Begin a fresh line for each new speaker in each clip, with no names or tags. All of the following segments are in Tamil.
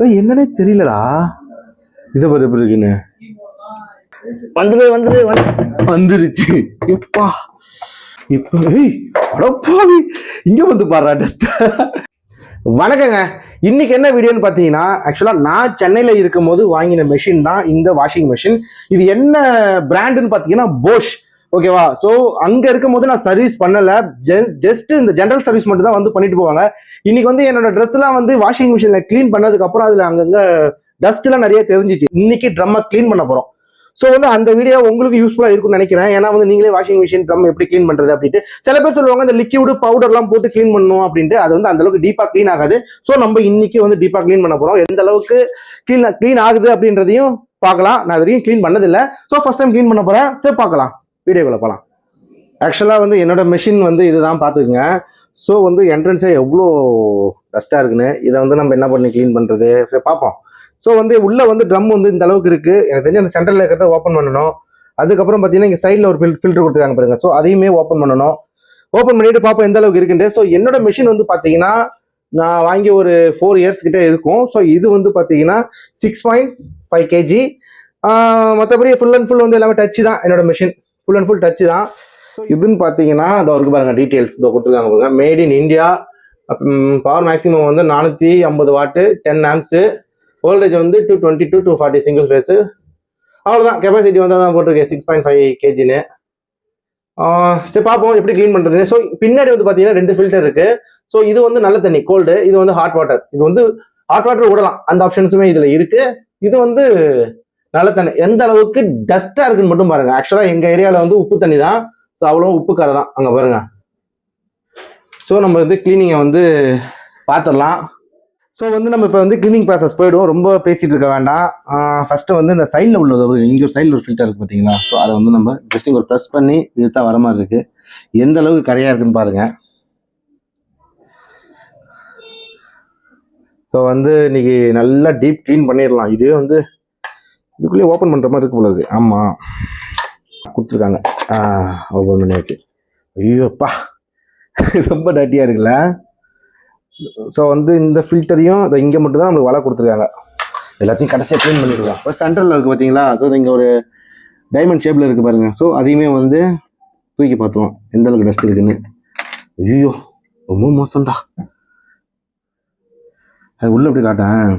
என்னன்னே தெரியலடா. இதை பாரு எப்படி இருக்குன்னு?
வந்துரு வந்துரு வந்து
வந்துருச்சு. எப்பா. இப்ப ஏய் அடப்பாவி. இங்க வந்து பாடுறா டஸ்ட். வணக்கங்க. இன்னைக்கு என்ன வீடியோன்னு பார்த்தீங்கன்னா ஆக்சுவலாக நான் சென்னையில் இருக்கும்போது வாங்கின மெஷின் தான் இந்த வாஷிங் மெஷின் இது என்ன பிராண்டுன்னு பார்த்தீங்கன்னா போஷ் ஓகேவா ஸோ அங்கே இருக்கும்போது நான் சர்வீஸ் பண்ணல. ஜஸ்ட் இந்த ஜென்ரல் சர்வீஸ் மட்டும் தான் வந்து பண்ணிட்டு போவாங்க. இன்னைக்கு வந்து என்னோட ட்ரெஸ்லாம் வந்து வாஷிங் மிஷினில் க்ளீன் பண்ணதுக்கு அப்புறம் அதில் அங்கங்கே டஸ்ட்லாம் நிறைய தெரிஞ்சிச்சு. இன்னைக்கு ட்ரம்மை க்ளீன் பண்ண போகிறோம் ஸோ வந்து அந்த வீடியோ உங்களுக்கு யூஸ்ஃபுல்லாக இருக்கும்னு நினைக்கிறேன். ஏன்னா வந்து நீங்களே வாஷிங் மிஷின் ட்ரம் எப்படி க்ளீன் பண்ணுறது அப்படின்ட்டு சில பேர் சொல்லுவாங்க இந்த லிக்யூடு பவுடர்லாம் போட்டு க்ளீன் பண்ணுவோம் அப்படின்ட்டு. அது வந்து அந்த அளவுக்கு டீப்பாக க்ளீன் ஆகாது. ஸோ நம்ம இன்னைக்கு வந்து டீப்பாக க்ளீன் பண்ண போகிறோம் எந்த அளவுக்கு க்ளீன் க்ளீன் ஆகுது அப்படின்றதையும் பார்க்கலாம். நான் வரைக்கும் க்ளீன் பண்ணதில்லை. ஸோ ஃபர்ஸ்ட் டைம் க்ளீன் பண்ண போகிறேன் சரி பார்க்கலாம். வீடியோக்குள்ளே போகலாம் ஆக்சுவலாக வந்து என்னோடய மிஷின் வந்து இதுதான் பார்த்துக்குங்க. ஸோ வந்து என்ட்ரன்ஸே எவ்வளோ டஸ்ட்டாக இருக்குன்னு இதை வந்து நம்ம என்ன பண்ணி க்ளீன் பண்ணுறது சரி பார்ப்போம். ஸோ வந்து உள்ளே வந்து ட்ரம் வந்து இந்த அளவுக்கு இருக்குது எனக்கு தெரிஞ்சு அந்த சென்டரில் இருக்கிறத ஓப்பன் பண்ணணும். அதுக்கப்புறம் பார்த்தீங்கன்னா இங்கே சைடில் ஒரு ஃபில் ஃபில்டர் கொடுத்துருக்காங்க பாருங்க. ஸோ அதையுமே ஓப்பன் பண்ணணும். ஓப்பன் பண்ணிட்டு பார்ப்போம் எந்த அளவுக்கு இருக்குன்ட்டு. ஸோ என்னோட மிஷின் வந்து பார்த்தீங்கன்னா நான் வாங்கி ஒரு ஃபோர் இயர்ஸ் கிட்டே இருக்கும். ஸோ இது வந்து பார்த்தீங்கன்னா சிக்ஸ் பாயிண்ட் ஃபைவ் கேஜி மற்றபடி ஃபுல் அண்ட் ஃபுல் வந்து எல்லாமே டச்சு தான் என்னோட machine full and full touch தான். ஸோ இதுன்னு பார்த்தீங்கன்னா இதோ இருக்கு பாருங்கள் டீட்டெயில்ஸ் இதோ கொடுத்துருக்காங்க பாருங்க. Made in India power maximum வந்து நானூற்றி ஐம்பது வாட்டு டென் ஆம்ஸு ஓல்டேஜ் வந்து two twenty two two forty single phase அவ்வளோதான் கெப்பாசிட்டி வந்து தான் போட்டிருக்கேன் சிக்ஸ் பாயிண்ட் ஃபைவ் கேஜின்னு சரி பார்ப்போம் எப்படி க்ளீன் பண்ணுறது ஸோ பின்னாடி வந்து பார்த்தீங்கன்னா ரெண்டு ஃபில்டர் இருக்குது ஸோ இது வந்து நல்ல தண்ணி கோல்டு இது வந்து ஹாட் வாட்டர் இது வந்து ஹாட் வாட்டர் விடலாம். அந்த ஆப்ஷன்ஸுமே இதில் இருக்குது இது வந்து நல்ல தண்ணி. எந்த அளவுக்கு டஸ்ட்டாக இருக்குன்னு மட்டும் பாருங்க. ஆக்சுவலாக எங்கள் ஏரியாவில் வந்து உப்பு தண்ணி தான். ஸோ அவ்வளோ உப்பு கரை தான். அங்கே பாருங்க. ஸோ நம்ம வந்து கிளீனிங்கை வந்து பார்த்துடலாம் ஸோ வந்து நம்ம இப்போ வந்து கிளீனிங் ப்ராசஸ் போயிடுவோம். ரொம்ப பேசிகிட்டு இருக்க வேண்டாம். ஃபஸ்ட்டு வந்து இந்த சைடில் உள்ளது. ஒரு இங்கே ஒரு சைடில் ஒரு ஃபில்டர் இருக்குது பார்த்தீங்களா ஸோ அதை வந்து நம்ம ஜஸ்ட் இங்கே ஒரு ப்ரெஸ் பண்ணி இழுத்தா வர மாதிரி இருக்குது எந்த அளவுக்கு கரையாக இருக்குன்னு பாருங்கள் ஸோ வந்து இன்னைக்கு நல்லா டீப் க்ளீன் பண்ணிடலாம். இதுவே வந்து இதுக்குள்ளேயே ஓப்பன் பண்ணுற மாதிரி இருக்கு போல இருக்குது ஆமாம் கொடுத்துருக்காங்க. ஓப்பன் பண்ணியாச்சு. ஐயோப்பா. ரொம்ப டட்டியாக இருக்குல்ல? ஸோ வந்து இந்த ஃபில்டரையும் இதை இங்கே மட்டும் தான் நம்மளுக்கு வலை கொடுத்துருக்காங்க. எல்லாத்தையும் கடைசியாக க்ளீன் பண்ணிடுவோம். இப்போ சென்டரில் இருக்குது பார்த்தீங்களா ஸோ இங்கே ஒரு டைமண்ட் ஷேப்பில் இருக்குது பாருங்கள் ஸோ அதையுமே வந்து தூக்கி பார்த்துவோம் எந்த அளவுக்கு டஸ்ட் இருக்குன்னு. ஐயோ ரொம்ப மோசம்டா. அது உள்ள எப்படி காட்டேன்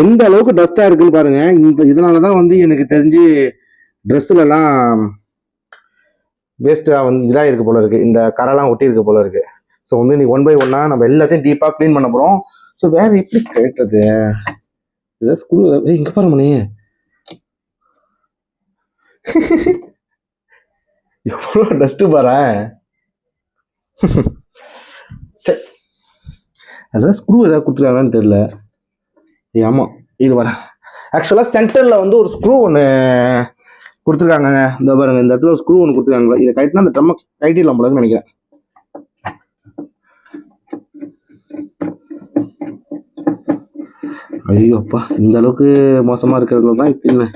எந்த அளவுக்கு டஸ்ட்டாக இருக்குன்னு பாருங்க. இந்த இதனால தான் வந்து எனக்கு தெரிஞ்சு ட்ரெஸ்ஸுலலாம் வேஸ்ட்டாக வந்து இதாக இருக்கு போல இருக்கு. இந்த கரெல்லாம் ஒட்டி இருக்கு போல இருக்கு. ஸோ வந்து நீ ஒன் பை ஒன்னா நம்ம எல்லாத்தையும் டீப்பாக க்ளீன் பண்ண போகிறோம் ஸோ வேற எப்படி கேட்டது? இதை ஸ்கூல் இங்கே பாரு மணி. எவ்வளோ டஸ்ட்டு பாரு? அதான் ஸ்க்ரூ ஏதாவது கொடுத்துருக்காங்கன்னு தெரியல. ஆமாம் இது வர ஆக்சுவலாக சென்டரில் வந்து ஒரு ஸ்க்ரூ ஒன்று கொடுத்துருக்காங்க இந்த பாருங்க இந்த இடத்துல ஒரு ஸ்க்ரூ ஒன்று கொடுத்துருக்காங்க இதை கட்டினா அந்த ட்ரம்மை கைட்டிடலாம் போலன்னு நினைக்கிறேன். ஐயோப்பா இந்த அளவுக்கு மோசமா இருக்கிறதுல தான் தின்ன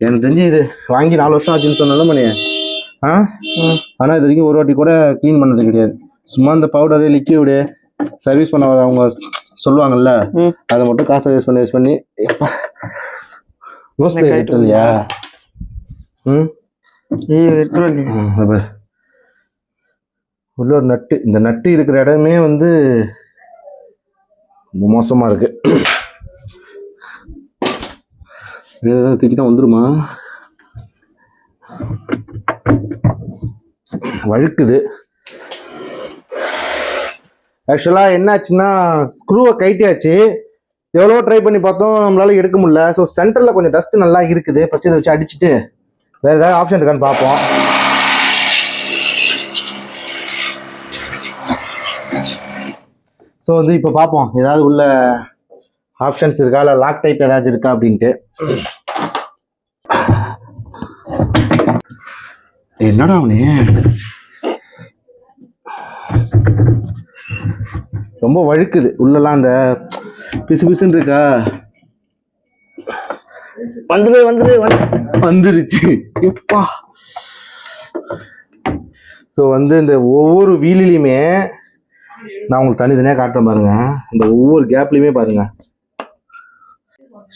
எனக்கு தெரிஞ்சு இது வாங்கி நாலு வருஷம் ஆச்சுன்னு சொன்னாலும் மணி ஆ? ஆனால் இது வரைக்கும் ஒரு வாட்டி கூட க்ளீன் பண்ணது கிடையாது. சும்மா இந்த பவுடரு லிக்யூடு சர்வீஸ் பண்ண அவங்க சொல்லுவாங்கல்ல. அதை மட்டும் காசை யூஸ் பண்ணி யூஸ் பண்ணி நோஸ்
எனக்கு ஆயிட்டு
இல்லையா? ம். உள்ள ஒரு நட்டு இந்த நட்டு இருக்கிற இடமே வந்து ரொம்ப மோசமா இருக்கு. திக்கிட்டா வந்துருமா? வழுக்குது. ஆக்சுவலாக என்னாச்சுன்னா ஸ்க்ரூவை கைட்டியாச்சு. எவ்வளோ ட்ரை பண்ணி பார்த்தோம் நம்மளால எடுக்க முடியல. ஸோ சென்டரில் கொஞ்சம் டஸ்ட் நல்லா இருக்குது. ஃபஸ்ட்டு இதை வச்சு அடிச்சுட்டு வேறு ஏதாவது ஆப்ஷன் இருக்கான்னு பார்ப்போம். ஸோ வந்து இப்போ பார்ப்போம். ஏதாவது உள்ள ஆப்ஷன்ஸ் இருக்கா? இல்லை லாக் டைப் ஏதாவது இருக்கா அப்படின்ட்டு. என்னடா அவனே? ரொம்ப வழுக்குது. உள்ளலாம் அந்த பிசு பிசுன்னு இருக்கா?
வந்துரு வந்துரு வந்து
வந்துருச்சு. எப்பா. ஸோ வந்து இந்த ஒவ்வொரு வீலிலையுமே நான் உங்களுக்கு தனித்தனியாக காட்டுறேன் பாருங்க. இந்த ஒவ்வொரு கேப்லையுமே பாருங்க.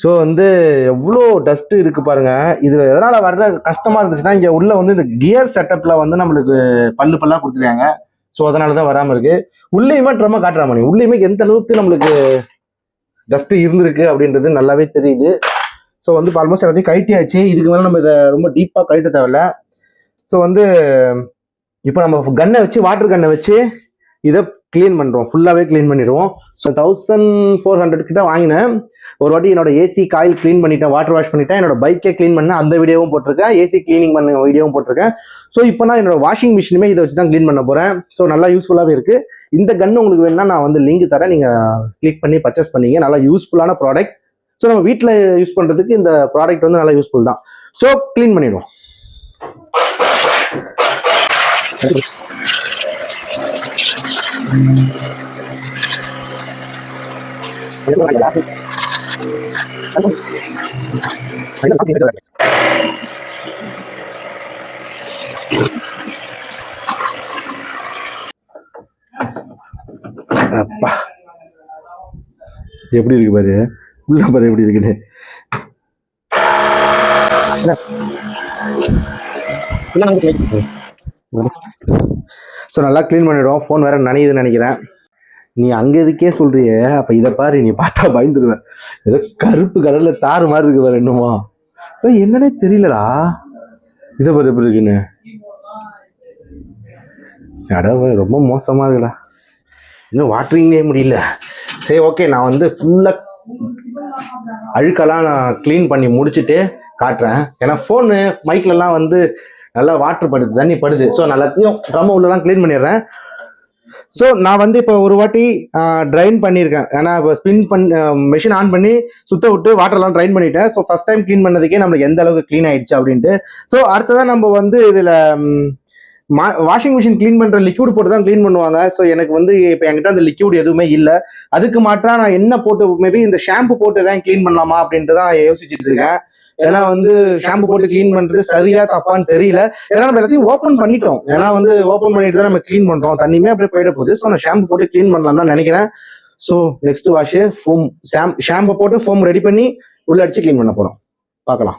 ஸோ வந்து எவ்வளோ டஸ்ட்டு இருக்குது பாருங்க. இதில் எதனால் வர்ற கஷ்டமாக இருந்துச்சுன்னா இங்கே உள்ள வந்து இந்த கியர் செட்டப்பில் வந்து நம்மளுக்கு பல்லு பல்லாக கொடுத்துருக்காங்க. ஸோ அதனால தான் வராமல் இருக்கு. உள்ளேயுமே ட்ரம்ம காட்டுறா மணி. உள்ளேயுமே எந்த அளவுக்கு நம்மளுக்கு டஸ்ட் இருந்திருக்கு அப்படின்றது நல்லாவே தெரியுது. ஸோ வந்து ஆல்மோஸ்ட் எல்லாத்தையும் கைட்டியாச்சு இதுக்கு மேலே நம்ம இதை ரொம்ப டீப்பாக கழட்ட தேவையில்ல. ஸோ வந்து இப்போ நம்ம கன்னை வச்சு வாட்டர் கன்னை வச்சு இதை க்ளீன் பண்ணுறோம் ஃபுல்லாகவே க்ளீன் பண்ணிடுவோம். ஸோ தௌசண்ட் ஃபோர் ஹண்ட்ரட் கிட்ட வாங்கினேன். ஒரு வாட்டி என்னோட ஏசி காயில் க்ளீன் பண்ணிட்டேன் வாட்டர் வாஷ் பண்ணிட்டேன். என்னோட பைக்கை க்ளீன் பண்ண அந்த வீடியோவும் போட்டிருக்கேன். ஏசி க்ளீனிங் பண்ண வீடியோவும் போட்டிருக்கேன். ஸோ இப்போ நான் என்னோட வாஷிங் மிஷினுமே இதை வச்சு தான் க்ளீன் பண்ண போகிறேன் ஸோ நல்லா யூஸ்ஃபுல்லாகவே இருக்குது இந்த கன் உங்களுக்கு வேணும்னா நான் வந்து லிங்க் தரேன். நீங்கள் கிளிக் பண்ணி பர்ச்சேஸ் பண்ணீங்க. நல்லா யூஸ்ஃபுல்லான ப்ராடக்ட் ஸோ நம்ம வீட்டில் யூஸ் பண்ணுறதுக்கு இந்த ப்ராடக்ட் வந்து நல்லா யூஸ்ஃபுல் தான். ஸோ க்ளீன் பண்ணிடுவோம். அப்பா. எப்படி இருக்கு பாரு? உள்ள பாரு எப்படி இருக்குன்னு. ஸோ நல்லா க்ளீன் பண்ணிவிடுவோம் ஃபோன் வேறு நனையுதுன்னு நினைக்கிறேன். நீ அங்கே இதுக்கே சொல்கிறியே அப்போ இதை பாரு நீ பார்த்தா பயந்துடுவேன் ஏதோ கருப்பு கலரில் தாறு மாதிரி இருக்கு பாரு என்னமோ. என்னன்னே தெரியலடா. இதை பாரு எப்படி இருக்குன்னு. அடவு ரொம்ப மோசமாக இருக்குடா. இன்னும் வாட்டரிங்லேயே முடியல. சரி ஓகே நான் வந்து ஃபுல்லாக அழுக்கெல்லாம் நான் க்ளீன் பண்ணி முடிச்சுட்டு காட்டுறேன். ஏன்னா ஃபோனு மைக்லலாம் வந்து நல்லா வாட்டர் படுது தண்ணி படுது. ஸோ நான் எல்லாத்தையும் ட்ரம் உள்ளலாம் க்ளீன் பண்ணிடுறேன். ஸோ நான் வந்து இப்போ ஒரு வாட்டி ட்ரைன் பண்ணியிருக்கேன். ஏன்னா இப்போ ஸ்பின் பண் மிஷின் ஆன் பண்ணி சுத்த விட்டு வாட்டர்லாம் ட்ரைன் பண்ணிட்டேன். ஸோ ஃபஸ்ட் டைம் க்ளீன் பண்ணதுக்கே நம்மளுக்கு எந்த அளவுக்கு க்ளீன் ஆயிடுச்சு அப்படின்ட்டு. ஸோ அடுத்ததான் நம்ம வந்து இதில் வாஷிங் மிஷின் க்ளீன் பண்ணுற லிக்யூட் போட்டு தான் க்ளீன் பண்ணுவாங்க. ஸோ எனக்கு வந்து இப்போ என்கிட்ட அந்த லிக்விட் எதுவுமே இல்லை. அதுக்கு மாற்றா நான் என்ன போட்டு மேபி இந்த ஷாம்பு போட்டு தான் க்ளீன் பண்ணலாமா அப்படின்ட்டு தான் யோசிச்சுட்டு இருக்கேன். ஏன்னா வந்து ஷாம்பு போட்டு க்ளீன் பண்றது சரியா தப்பான்னு தெரியல. ஏன்னா நம்ம எல்லாத்தையும் ஓப்பன் பண்ணிட்டோம். ஏன்னா வந்து ஓப்பன் பண்ணிட்டு தான் நம்ம க்ளீன் பண்றோம். தண்ணியுமே அப்படியே போயிட போகுது. ஸோ நான் ஷாம்பு போட்டு க்ளீன் பண்ணலாம் தான் நினைக்கிறேன். ஸோ நெக்ஸ்ட் வாஷ் ஃபோம் ஷாம் ஷாம்பு போட்டு ஃபோம் ரெடி பண்ணி உள்ள அடிச்சு க்ளீன் பண்ண போறோம். பார்க்கலாம்.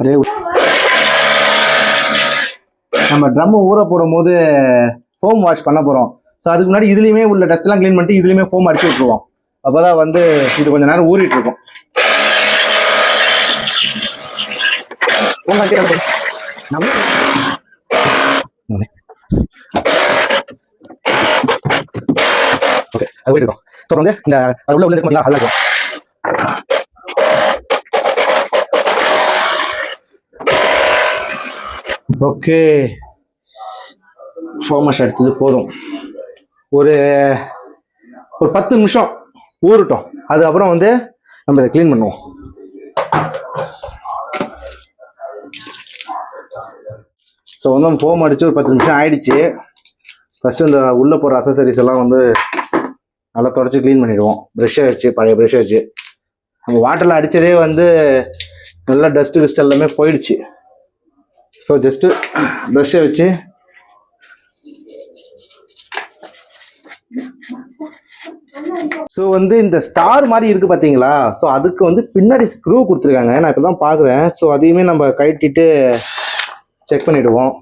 அதே நம்ம ட்ரம் ஊற போடும் போது ஃபோம் வாஷ் பண்ண போறோம். ஸோ அதுக்கு முன்னாடி இதுலயுமே உள்ள டஸ்ட் எல்லாம் க்ளீன் பண்ணிட்டு இதுலயுமே ஃபோம் அடிச்சு விட்டுருவோம். அப்பதான் வந்து இது கொஞ்ச நேரம் ஊறிட்டு இருக்கும் Foam அடிச்சு விட்டுருவோம். நம்ம ஓகே அது போயிட்டு ஸோ வந்து இந்த அது உள்ள உள்ள இருக்கும் அதெல்லாம் இருக்கும் ஓகே ஃபோமஸ் எடுத்தது போதும். ஒரு ஒரு பத்து நிமிஷம் ஊறட்டும். அதுக்கப்புறம் வந்து நம்ம இதை க்ளீன் பண்ணுவோம். ஸோ வந்து நம்ம ஃபோம் அடித்து ஒரு பத்து நிமிஷம் ஆயிடுச்சு. ஃபஸ்ட்டு இந்த உள்ளே போகிற அசசரிஸ் எல்லாம் வந்து நல்லா தொடச்சி க்ளீன் பண்ணிடுவோம். ப்ரெஷ்ஷை வச்சு பழைய ப்ரெஷ்ஷை வச்சு நம்ம வாட்டரில் அடித்ததே வந்து நல்லா டஸ்ட்டு கிஸ்ட் எல்லாமே போயிடுச்சு. ஸோ ஜஸ்ட்டு ப்ரெஷ்ஷை வச்சு ஸோ வந்து இந்த ஸ்டார் மாதிரி இருக்குது பார்த்தீங்களா ஸோ அதுக்கு வந்து பின்னாடி ஸ்க்ரூ கொடுத்துருக்காங்க. நான் இப்போ தான் பார்க்குறேன். ஸோ அதையுமே நம்ம கழட்டிட்டு செக் பண்ணிவிடுவோம்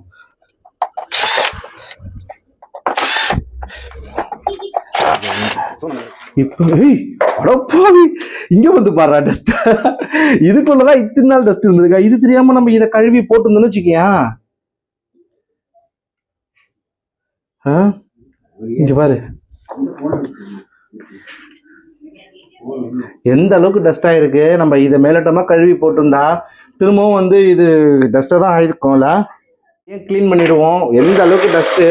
இப்போ ஏய் அடப்பாவி இங்க வந்து பாடுறா டஸ்ட் இதுக்குள்ளதான் இத்தனை நாள் டஸ்ட் இருந்ததுக்கா? இது தெரியாம நம்ம இதை கழுவி போட்டிருந்தோம்னு வச்சுக்கியா ஆ? இங்க பாரு. எந்த அளவுக்கு டஸ்ட் ஆயிருக்கு? நம்ம இதை மேலட்டமா கழுவி போட்டிருந்தா திரும்பவும் வந்து இது டஸ்டா தான் ஆயிருக்கும்ல? ஏன் க்ளீன் பண்ணிடுவோம்? எந்த அளவுக்கு டஸ்ட்டு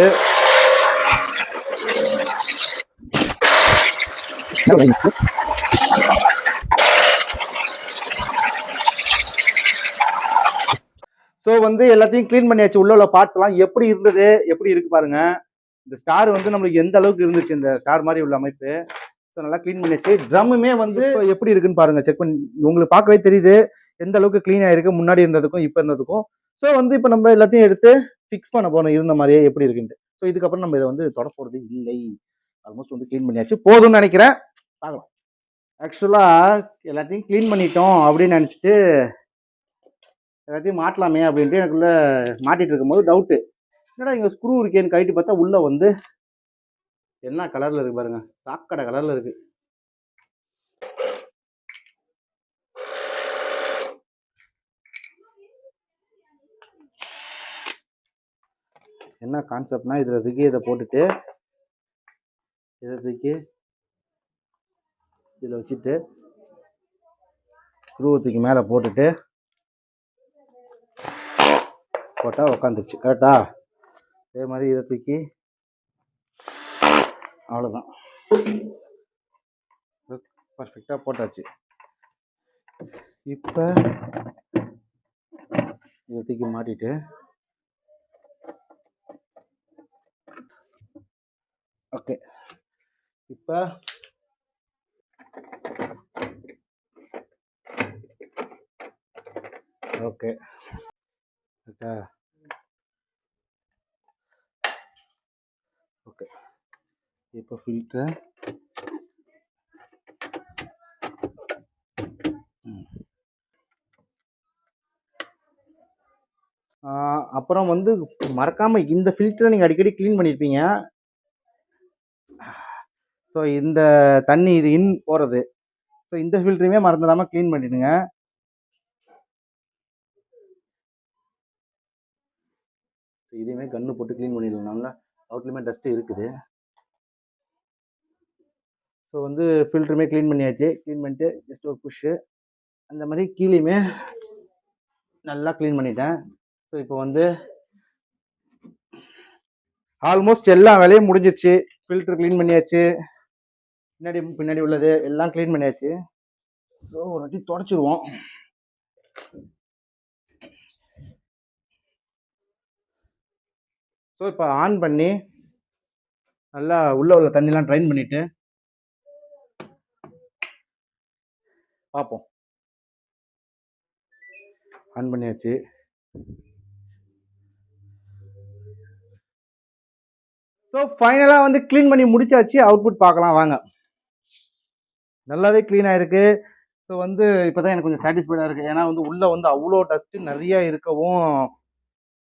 ஸோ வந்து எல்லாத்தையும் க்ளீன் பண்ணியாச்சு. உள்ள உள்ள பார்ட்ஸ் எல்லாம் எப்படி இருந்தது? எப்படி இருக்கு பாருங்க. இந்த ஸ்டார் வந்து நம்மளுக்கு எந்த அளவுக்கு இருந்துச்சு? இந்த ஸ்டார் மாதிரி உள்ள அமைப்பு. ஸோ நல்லா க்ளீன் பண்ணியாச்சு. ட்ரம்முமே வந்து எப்படி இருக்குன்னு பாருங்க செக் பண்ணி உங்களுக்கு பார்க்கவே தெரியுது. எந்த அளவுக்கு க்ளீன் ஆயிருக்கு முன்னாடி இருந்ததுக்கும் இப்போ இருந்ததுக்கும். ஸோ வந்து இப்போ நம்ம எல்லாத்தையும் எடுத்து ஃபிக்ஸ் பண்ண போறோம் இருந்த மாதிரியே எப்படி இருக்குன்ட்டு. ஸோ இதுக்கப்புறம் நம்ம இதை வந்து தொட போகிறது இல்லை. ஆல்மோஸ்ட் வந்து க்ளீன் பண்ணியாச்சு. போதும்னு நினைக்கிறேன். பார்க்கலாம். ஆக்சுவலாக எல்லாத்தையும் க்ளீன் பண்ணிட்டோம் அப்படின்னு நினச்சிட்டு எல்லாத்தையும் மாட்டலாமே அப்படின்ட்டு எனக்குள்ளே மாட்டிகிட்டு இருக்கும்போது டவுட்டு என்னடா இங்கே ஸ்க்ரூ இருக்கேன்னு கைட்டு பார்த்தா உள்ளே வந்து என்ன கலரில் இருக்குது பாருங்க. சாக்கடை கலரில் இருக்குது என்ன கான்செப்ட்னா இதில் தூக்கி இதை போட்டுட்டு இதை தூக்கி இதில் வச்சுட்டு ஸ்க்ரூ தூக்கி மேலே போட்டுட்டு போட்டால் உக்காந்துருச்சு. கரெக்டா அதே மாதிரி இதை தூக்கி அவ்வளோதான் பர்ஃபெக்டாக போட்டாச்சு. இப்போ இதை தூக்கி மாட்டிட்டு ஓகே இப்போ ஓகே ஓகே ஓகே இப்போ ஃபில்டர் அப்புறம் வந்து மறக்காமல் இந்த ஃபில்டரை நீங்கள் அடிக்கடி க்ளீன் பண்ணியிருப்பீங்க ஸோ இந்த தண்ணி இது இன் போகிறது ஸோ இந்த ஃபில்டருமே மறந்துடாமல் க்ளீன் பண்ணிடுங்க. ஸோ இதையுமே கன்று போட்டு க்ளீன் பண்ணிடலாம் நல்லா அவுட்லேயுமே டஸ்ட்டு இருக்குது. ஸோ வந்து ஃபில்டருமே க்ளீன் பண்ணியாச்சு. க்ளீன் பண்ணிட்டு ஜஸ்ட் ஒரு புஷ்ஷு அந்த மாதிரி கீழேயுமே நல்லா க்ளீன் பண்ணிட்டேன். ஸோ இப்போ வந்து ஆல்மோஸ்ட் எல்லா வேலையும் முடிஞ்சிருச்சு. ஃபில்ட்ரு க்ளீன் பண்ணியாச்சு. பின்னாடி பின்னாடி உள்ளது எல்லாம் க்ளீன் பண்ணியாச்சு. ஸோ ஒரு வாட்டி தொடச்சிருவோம். ஸோ இப்போ ஆன் பண்ணி நல்லா உள்ள உள்ள தண்ணிலாம் ட்ரைன் பண்ணிவிட்டு பார்ப்போம் ஆன் பண்ணியாச்சு. ஸோ ஃபைனலாக வந்து க்ளீன் பண்ணி முடிச்சாச்சு. அவுட்புட் பார்க்கலாம் வாங்க. நல்லாவே க்ளீன் ஆகிருக்கு ஸோ வந்து இப்போ தான் எனக்கு கொஞ்சம் சாட்டிஸ்ஃபைடாக இருக்குது ஏன்னா வந்து உள்ளே வந்து அவ்வளோ டஸ்ட்டு நிறைய இருக்கவும்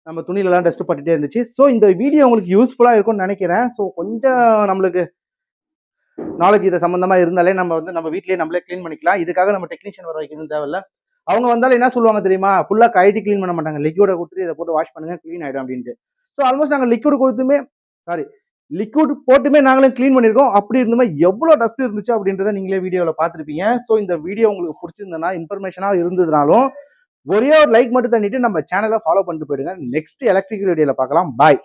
நம்ம துணியிலலாம் டஸ்ட்டு பட்டுகிட்டே இருந்துச்சு. ஸோ இந்த வீடியோ உங்களுக்கு யூஸ்ஃபுல்லாக இருக்கும்னு நினைக்கிறேன். ஸோ கொஞ்சம் நம்மளுக்கு நாலேஜ் இதை சம்மந்தமாக இருந்தாலே நம்ம வந்து நம்ம வீட்லேயே நம்மளே க்ளீன் பண்ணிக்கலாம். இதுக்காக நம்ம டெக்னீஷியன் வர வைக்கணும் தேவையில்ல. அவங்க வந்தாலும் என்ன சொல்லுவாங்க தெரியுமா? ஃபுல்லாக கைட்டி க்ளீன் பண்ண மாட்டாங்க. லிக்யூடை கொடுத்துட்டு இதை போட்டு வாஷ் பண்ணுங்க க்ளீன் ஆகிடும் அப்படின்ட்டு. ஸோ ஆல்மோஸ்ட் நாங்கள் லிக்விட் கொடுத்துமே சாரி லிக்விட் போட்டுமே நாங்களும் க்ளீன் பண்ணியிருக்கோம். அப்படி இருந்துமே எவ்வளோ டஸ்ட் இருந்துச்சு அப்படின்றத நீங்களே வீடியோவில் பார்த்துருப்பீங்க. ஸோ இந்த வீடியோ உங்களுக்கு பிடிச்சிருந்தனா இன்ஃபர்மேஷனாக இருந்ததுனாலும் ஒரே ஒரு லைக் மட்டும் தண்ணிட்டு நம்ம சேனலை ஃபாலோ பண்ணிட்டு போயிடுங்க. நெக்ஸ்ட் எலக்ட்ரிக்கல் வீடியோவில் பார்க்கலாம். பாய்